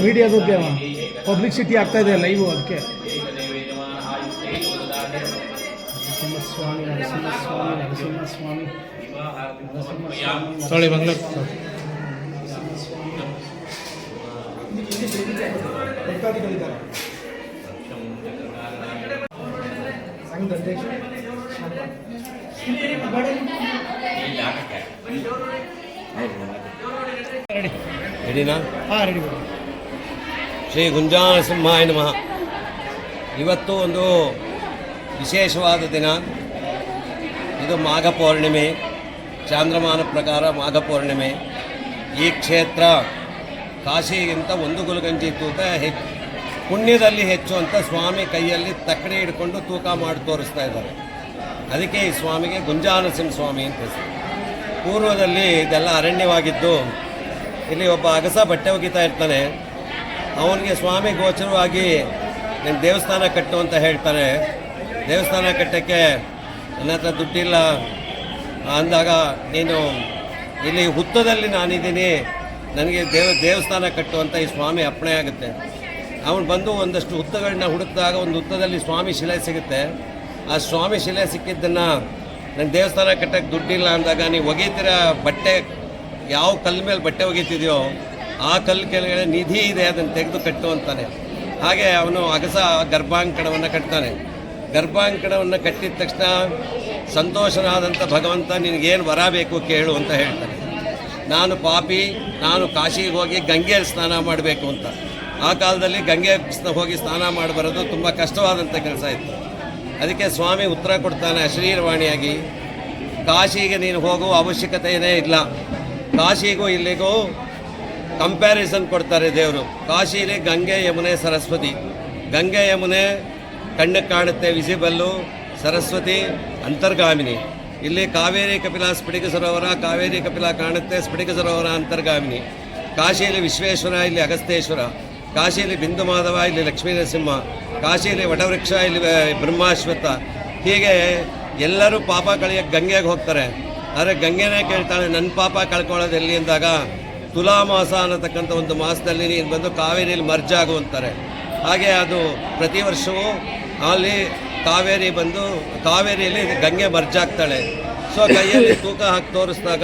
ಮೀಡಿಯಾದಕ್ಕೆ publicity ಆಗ್ತಾ ಇದೆ live ಅದಕ್ಕೆ ನರಸಿಂಹಸ್ವಾಮಿ ನರಸಿಂಹಸ್ವಾಮಿ ನರಸಿಂಹಸ್ವಾಮಿ ತೊಳಿ ಬಂಗ್ಲ ಭಕ್ತಾದಿಗಳಿದ್ದಾರೆ ಸಂಘದ ಅಧ್ಯಕ್ಷ ರೆಡಿ ರೆಡಿನಾ ಶ್ರೀ ಗುಂಜಾನ ಸಿಂಹಾಯ ನಮಃ. ಇವತ್ತು ಒಂದು ವಿಶೇಷವಾದ ದಿನ. ಇದು ಮಾಘ ಪೌರ್ಣಿಮೆ. ಚಾಂದ್ರಮಾನ ಪ್ರಕಾರ ಮಾಘ ಪೌರ್ಣಿಮೆ. ಈ ಕ್ಷೇತ್ರ ಕಾಶಿಗಿಂತ ಒಂದು ಗುಲಗಂಜಿ ತೂಕ ಹೆಚ್ಚು ಪುಣ್ಯದಲ್ಲಿ ಹೆಚ್ಚು ಅಂತ ಸ್ವಾಮಿ ಕೈಯಲ್ಲಿ ತಕ್ಕಡಿ ಹಿಡ್ಕೊಂಡು ತೂಕ ಮಾಡಿ ತೋರಿಸ್ತಾ ಇದ್ದಾರೆ. ಅದಕ್ಕೆ ಈ ಸ್ವಾಮಿಗೆ ಗುಂಜಾನಸಿಂಹ ಸ್ವಾಮಿ ಅಂತ ಹೆಸರು. ಪೂರ್ವದಲ್ಲಿ ಇದೆಲ್ಲ ಅರಣ್ಯವಾಗಿದ್ದು, ಇಲ್ಲಿ ಒಬ್ಬ ಅಗಸ ಬಟ್ಟೆ ಒಗಿತಾ ಇರ್ತಾನೆ. ಅವನಿಗೆ ಸ್ವಾಮಿ ಗೋಚರವಾಗಿ ನೀನು ದೇವಸ್ಥಾನ ಕಟ್ಟು ಅಂತ ಹೇಳ್ತಾನೆ. ದೇವಸ್ಥಾನ ಕಟ್ಟಕ್ಕೆ ನನ್ನ ಹತ್ರ ದುಡ್ಡಿಲ್ಲ. ಅಂದಾಗ ನೀನು ಇಲ್ಲಿ ಹುತ್ತದಲ್ಲಿ ನಾನಿದ್ದೀನಿ. ನನಗೆ ದೇವ, ದೇವಸ್ಥಾನ ಕಟ್ಟು ಅಂತ ಈ ಸ್ವಾಮಿ ಅಪ್ಪಣೆ ಆಗುತ್ತೆ. ಅವನು ಬಂದು ಒಂದಷ್ಟು ಹುತ್ತಗಳನ್ನ ಹುಡುಕಿದಾಗ ಒಂದು ಹುತ್ತದಲ್ಲಿ ಸ್ವಾಮಿ ಶಿಲೆ ಸಿಗುತ್ತೆ. ಆ ಸ್ವಾಮಿ ಶಿಲೆ ಸಿಕ್ಕಿದ್ದನ್ನು ನನ್ನ ದೇವಸ್ಥಾನ ಕಟ್ಟಕ್ಕೆ ದುಡ್ಡಿಲ್ಲ ಅಂದಾಗ ನೀವು ಒಗೀತಿರ ಬಟ್ಟೆ, ಯಾವ ಕಲ್ಲು ಮೇಲೆ ಬಟ್ಟೆ ಒಗೀತಿದೆಯೋ ಆ ಕಲ್ಲು ಕೆಳಗಡೆ ನಿಧಿ ಇದೆ, ಅದನ್ನು ತೆಗೆದು ಕಟ್ಟು ಅಂತಾನೆ. ಹಾಗೆ ಅವನು ಅಗಸ ಗರ್ಭಾಂಕಣವನ್ನು ಕಟ್ತಾನೆ. ಗರ್ಭಾಂಕಣವನ್ನು ಕಟ್ಟಿದ ತಕ್ಷಣ ಸಂತೋಷನಾದಂಥ ಭಗವಂತ ನಿನಗೇನು ವರ ಬೇಕು ಕೇಳು ಅಂತ ಹೇಳ್ತಾನೆ. ನಾನು ಪಾಪಿ, ನಾನು ಕಾಶಿಗೆ ಹೋಗಿ ಗಂಗೆಯಲ್ಲಿ ಸ್ನಾನ ಮಾಡಬೇಕು ಅಂತ. ಆ ಕಾಲದಲ್ಲಿ ಗಂಗೆ ಹೋಗಿ ಸ್ನಾನ ಮಾಡಿ ಬರೋದು ತುಂಬ ಕಷ್ಟವಾದಂಥ ಕೆಲಸ ಇತ್ತು. ಅದಕ್ಕೆ ಸ್ವಾಮಿ ಉತ್ತರ ಕೊಡ್ತಾನೆ ಅಶ್ರೀರವಾಣಿಯಾಗಿ ಕಾಶಿಗೆ ನೀನು ಹೋಗುವ ಅವಶ್ಯಕತೆಯೇ ಇಲ್ಲ. ಕಾಶಿಗೂ ಇಲ್ಲಿಗೂ ಕಂಪ್ಯಾರಿಸನ್ ಕೊಡ್ತಾರೆ ದೇವರು. ಕಾಶಿಲಿ ಗಂಗೆ, ಯಮುನೆ, ಸರಸ್ವತಿ. ಗಂಗೆ, ಯಮುನೆ ಕಣ್ಣಕ್ಕೆ ಕಾಣುತ್ತೆ, ವಿಸಿಬಲ್ಲು, ಸರಸ್ವತಿ, ಅಂತರ್ಗಾಮಿನಿ. ಇಲ್ಲಿ ಕಾವೇರಿ ಕಪಿಲ ಸ್ಫಟಿಕ ಸರೋವರ ಕಾವೇರಿ ಕಪಿಲ ಕಾಣುತ್ತೆ ಸ್ಫಟಿಕ ಸರೋವರ ಅಂತರ್ಗಾಮಿನಿ. ಕಾಶಿಯಲ್ಲಿ ವಿಶ್ವೇಶ್ವರ, ಇಲ್ಲಿ ಅಗಸ್ತೇಶ್ವರ ಕಾಶಿಯಲ್ಲಿ ಬಿಂದು ಮಾಧವ, ಇಲ್ಲಿ ಲಕ್ಷ್ಮೀ ನರಸಿಂಹ, ಕಾಶಿಯಲ್ಲಿ ವಟವೃಕ್ಷ, ಇಲ್ಲಿ ಬ್ರಹ್ಮಾಶ್ವತ್ಥ. ಹೀಗೆ ಎಲ್ಲರೂ ಪಾಪ ಕಳೆಯೋಕೆ ಗಂಗೆಗೆ ಹೋಗ್ತಾರೆ. ಆದರೆ ಗಂಗೆನೇ ಕೇಳ್ತಾಳೆ ನನ್ನ ಪಾಪ ಕಳ್ಕೊಳ್ಳೋದು ಎಲ್ಲಿ? ಅಂದಾಗ ತುಲಾ ಮಾಸ ಅನ್ನತಕ್ಕಂಥ ಒಂದು ಮಾಸದಲ್ಲಿ ನೀನು ಬಂದು ಕಾವೇರಿಯಲ್ಲಿ ಮರ್ಜ್ ಅಂತಾರೆ. ಹಾಗೆ ಅದು ಪ್ರತಿ ವರ್ಷವೂ ಅಲ್ಲಿ ಕಾವೇರಿ ಬಂದು, ಕಾವೇರಿಯಲ್ಲಿ ಗಂಗೆ ಮರ್ಜ್ ಆಗ್ತಾಳೆ. ಸೊ, ಕೈಯಲ್ಲಿ ತೂಕ ಹಾಕಿ ತೋರಿಸಿದಾಗ,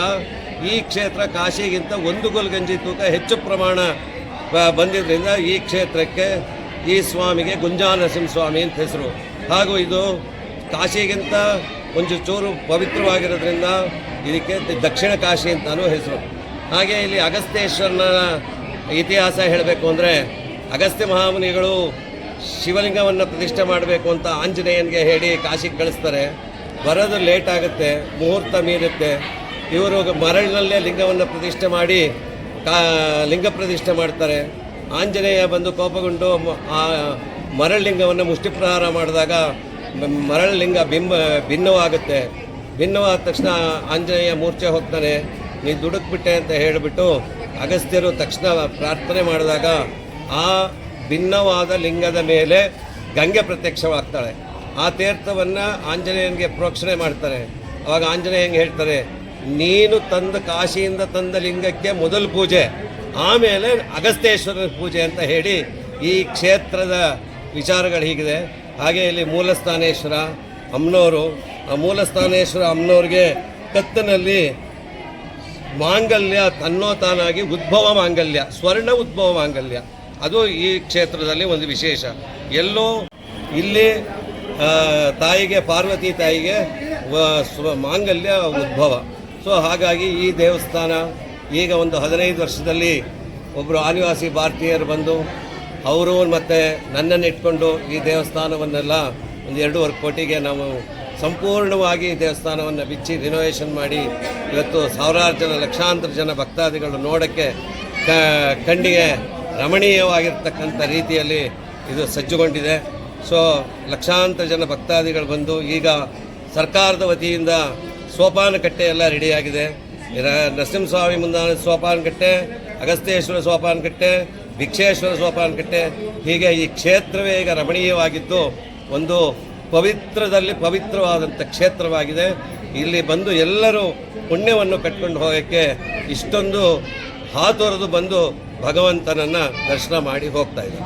ಈ ಕ್ಷೇತ್ರ ಕಾಶಿಗಿಂತ ಒಂದು ಗುಲ್ಗಂಜಿ ತೂಕ ಹೆಚ್ಚು ಪ್ರಮಾಣ ಬಂದಿದ್ದರಿಂದ ಈ ಕ್ಷೇತ್ರಕ್ಕೆ ಈ ಸ್ವಾಮಿಗೆ ಗುಂಜಾನರಸಿಂಹ ಸ್ವಾಮಿ ಅಂತ ಹೆಸರು. ಹಾಗೂ ಇದು ಕಾಶಿಗಿಂತ ಒಂದು ಚೂರು ಪವಿತ್ರವಾಗಿರೋದ್ರಿಂದ ಇದಕ್ಕೆ ದಕ್ಷಿಣ ಕಾಶಿ ಅಂತಲೂ ಹೆಸರು. ಹಾಗೆ ಇಲ್ಲಿ ಅಗಸ್ತ್ಯೇಶ್ವರನ ಇತಿಹಾಸ ಹೇಳಬೇಕು ಅಂದರೆ ಅಗಸ್ತ್ಯ ಮಹಾಮುನಿಗಳು ಶಿವಲಿಂಗವನ್ನು ಪ್ರತಿಷ್ಠೆ ಮಾಡಬೇಕು ಅಂತ ಆಂಜನೇಯನಿಗೆ ಹೇಳಿ ಕಾಶಿಗೆ ಕಳಿಸ್ತಾರೆ. ಬರೋದು ಲೇಟ್ ಆಗುತ್ತೆ, ಮುಹೂರ್ತ ಮೀರುತ್ತೆ. ಇವರು ಮರಳಿನಲ್ಲೇ ಲಿಂಗವನ್ನು ಪ್ರತಿಷ್ಠೆ ಮಾಡಿ ಕಾ ಲಿಂಗ ಪ್ರತಿಷ್ಠೆ ಮಾಡ್ತಾರೆ. ಆಂಜನೇಯ ಬಂದು ಕೋಪಗೊಂಡು ಆ ಮರಳಿಂಗವನ್ನು ಮುಷ್ಟಿಪ್ರಹಾರ ಮಾಡಿದಾಗ ಮರಳಲಿಂಗ ಬಿಂಬ, ಭಿನ್ನವಾಗುತ್ತೆ. ಭಿನ್ನವಾದ ತಕ್ಷಣ ಆಂಜನೇಯ ಮೂರ್ಛೆ ಹೋಗ್ತಾನೆ. ನೀ ದುಡುಕ್ಬಿಟ್ಟೆ ಅಂತ ಹೇಳಿಬಿಟ್ಟು ಅಗಸ್ತ್ಯರು ತಕ್ಷಣ ಪ್ರಾರ್ಥನೆ ಮಾಡಿದಾಗ ಆ ಭಿನ್ನವಾದ ಲಿಂಗದ ಮೇಲೆ ಗಂಗೆ ಪ್ರತ್ಯಕ್ಷವಾಗ್ತಾಳೆ. ಆ ತೀರ್ಥವನ್ನು ಆಂಜನೇಯನಿಗೆ ಪ್ರೋಕ್ಷಣೆ ಮಾಡ್ತಾರೆ. ಅವಾಗ ಆಂಜನೇಯಂಗೆ ಹೇಳ್ತಾರೆ? ನೀನು ತಂದ ಕಾಶಿಯಿಂದ ತಂದ ಲಿಂಗಕ್ಕೆ ಮೊದಲು ಪೂಜೆ, ಆಮೇಲೆ ಅಗಸ್ತೇಶ್ವರ ಪೂಜೆ ಅಂತ ಹೇಳಿ ಈ ಕ್ಷೇತ್ರದ ವಿಚಾರಗಳು ಹೀಗಿದೆ. ಹಾಗೆ ಇಲ್ಲಿ ಮೂಲಸ್ಥಾನೇಶ್ವರ, ಅಮ್ನೋರು. ಆ ಮೂಲಸ್ಥಾನೇಶ್ವರ, ಅಮ್ನೋರಿಗೆ ಕತ್ತನಲ್ಲಿ ಮಾಂಗಲ್ಯ ತನ್ನೋ ತಾನಾಗಿ ಉದ್ಭವ ಮಾಂಗಲ್ಯ, ಸ್ವರ್ಣ ಉದ್ಭವ ಮಾಂಗಲ್ಯ. ಅದು ಈ ಕ್ಷೇತ್ರದಲ್ಲಿ ಒಂದು ವಿಶೇಷ. ಎಲ್ಲೋ ಇಲ್ಲಿ ತಾಯಿಗೆ, ಪಾರ್ವತಿ ತಾಯಿಗೆ ಮಾಂಗಲ್ಯ ಉದ್ಭವ. ಸೊ ಹಾಗಾಗಿ ಈ ದೇವಸ್ಥಾನ ಈಗ ಒಂದು ಹದಿನೈದು ವರ್ಷದಲ್ಲಿ ಒಬ್ಬರು ಆದಿವಾಸಿ ಭಾರತೀಯರು ಬಂದು ಅವರು ಮತ್ತು ನನ್ನನ್ನು ಇಟ್ಕೊಂಡು ಈ ದೇವಸ್ಥಾನವನ್ನೆಲ್ಲ ಒಂದು ಎರಡೂವರೆ ಕೋಟಿಗೆ ನಾವು ಸಂಪೂರ್ಣವಾಗಿ ದೇವಸ್ಥಾನವನ್ನು ಬಿಚ್ಚಿ ರಿನೋವೇಷನ್ ಮಾಡಿ ಇವತ್ತು ಸಾವಿರಾರು ಜನ, ಲಕ್ಷಾಂತರ ಜನ ಭಕ್ತಾದಿಗಳು ನೋಡೋಕ್ಕೆ ಕಣ್ಣಿಗೆ ರಮಣೀಯವಾಗಿರ್ತಕ್ಕಂಥ ರೀತಿಯಲ್ಲಿ ಇದು ಸಜ್ಜುಗೊಂಡಿದೆ. ಸೊ ಲಕ್ಷಾಂತರ ಜನ ಭಕ್ತಾದಿಗಳು ಬಂದು ಈಗ ಸರ್ಕಾರದ ವತಿಯಿಂದ ಸೋಪಾನ ಕಟ್ಟೆ ಎಲ್ಲ ರೆಡಿಯಾಗಿದೆ ನರಸಿಂಹಸ್ವಾಮಿ ಮುಂದಾನ ಸೋಪಾನ ಕಟ್ಟೆ ಅಗಸ್ತ್ಯೇಶ್ವರ ಸೋಪಾನ ಕಟ್ಟೆ ಭಿಕ್ಷೇಶ್ವರ ಸೋಪಾನ ಕಟ್ಟೆ ಹೀಗೆ ಈ ಕ್ಷೇತ್ರವೇ ಈಗ ರಮಣೀಯವಾಗಿದ್ದು ಒಂದು ಪವಿತ್ರದಲ್ಲಿ ಪವಿತ್ರವಾದಂಥ ಕ್ಷೇತ್ರವಾಗಿದೆ. ಇಲ್ಲಿ ಬಂದು ಎಲ್ಲರೂ ಪುಣ್ಯವನ್ನು ಕಟ್ಕೊಂಡು ಹೋಗೋಕ್ಕೆ ಇಷ್ಟೊಂದು ಹಾತೊರೆದು ಬಂದು ಭಗವಂತನನ್ನ ದರ್ಶನ ಮಾಡಿ ಹೋಗ್ತಾ ಇದ್ದಾರೆ.